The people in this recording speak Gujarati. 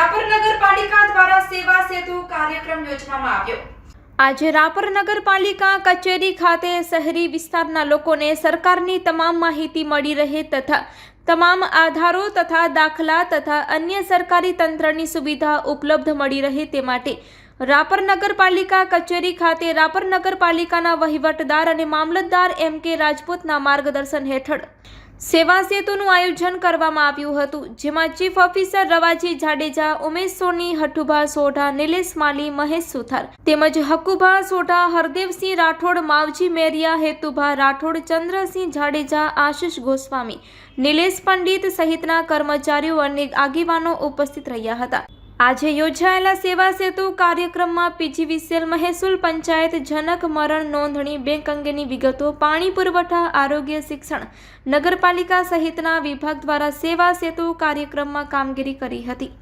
રાપર નગરપાલિકા દ્વારા સેવા સેતુ કાર્યક્રમ યોજવામાં આવ્યો. આજે રાપર નગરપાલિકા કચેરી ખાતે શહેરી વિસ્તારના લોકોને સરકારની તમામ માહિતી મળી રહે તથા તમામ આધારો તથા દાખલા તથા અન્ય સરકારી તંત્રની સુવિધા ઉપલબ્ધ મળી રહે તે માટે રાપર નગરપાલિકા કચેરી ખાતે રાપર નગરપાલિકાના વહીવટદાર અને મામલતદાર એમ કે રાજપૂતના માર્ગદર્શન હેઠળ સેવા સેતુનું આયોજન કરવામાં આવ્યું હતું, જેમાં ચીફ ઓફિસર રવાજી જાડેજા, ઉમેશ સોની, હઠુભા સોઢા, નિલેશ માલી, મહેશ સુથાર તેમજ હકુભા સોઢા, હરદેવસિંહ રાઠોડ, માવજી મેરિયા, હેતુભા રાઠોડ, ચંદ્રસિંહ જાડેજા, આશિષ ગોસ્વામી, નિલેશ પંડિત સહિતના કર્મચારીઓ અને આગેવાનો ઉપસ્થિત રહ્યા હતા. આજે યોજાયેલા સેવા સેતુ કાર્યક્રમમાં પીજીવીસીએલ મહેસૂલ પંચાયત જનક મરણ નોંધણી બેંક અંગેની વિગતો, પાણી પુરવઠા, આરોગ્ય શિક્ષણ, નગરપાલિકા સહિતના વિભાગ દ્વારા સેવા સેતુ કાર્યક્રમમાં કામગીરી કરી હતી.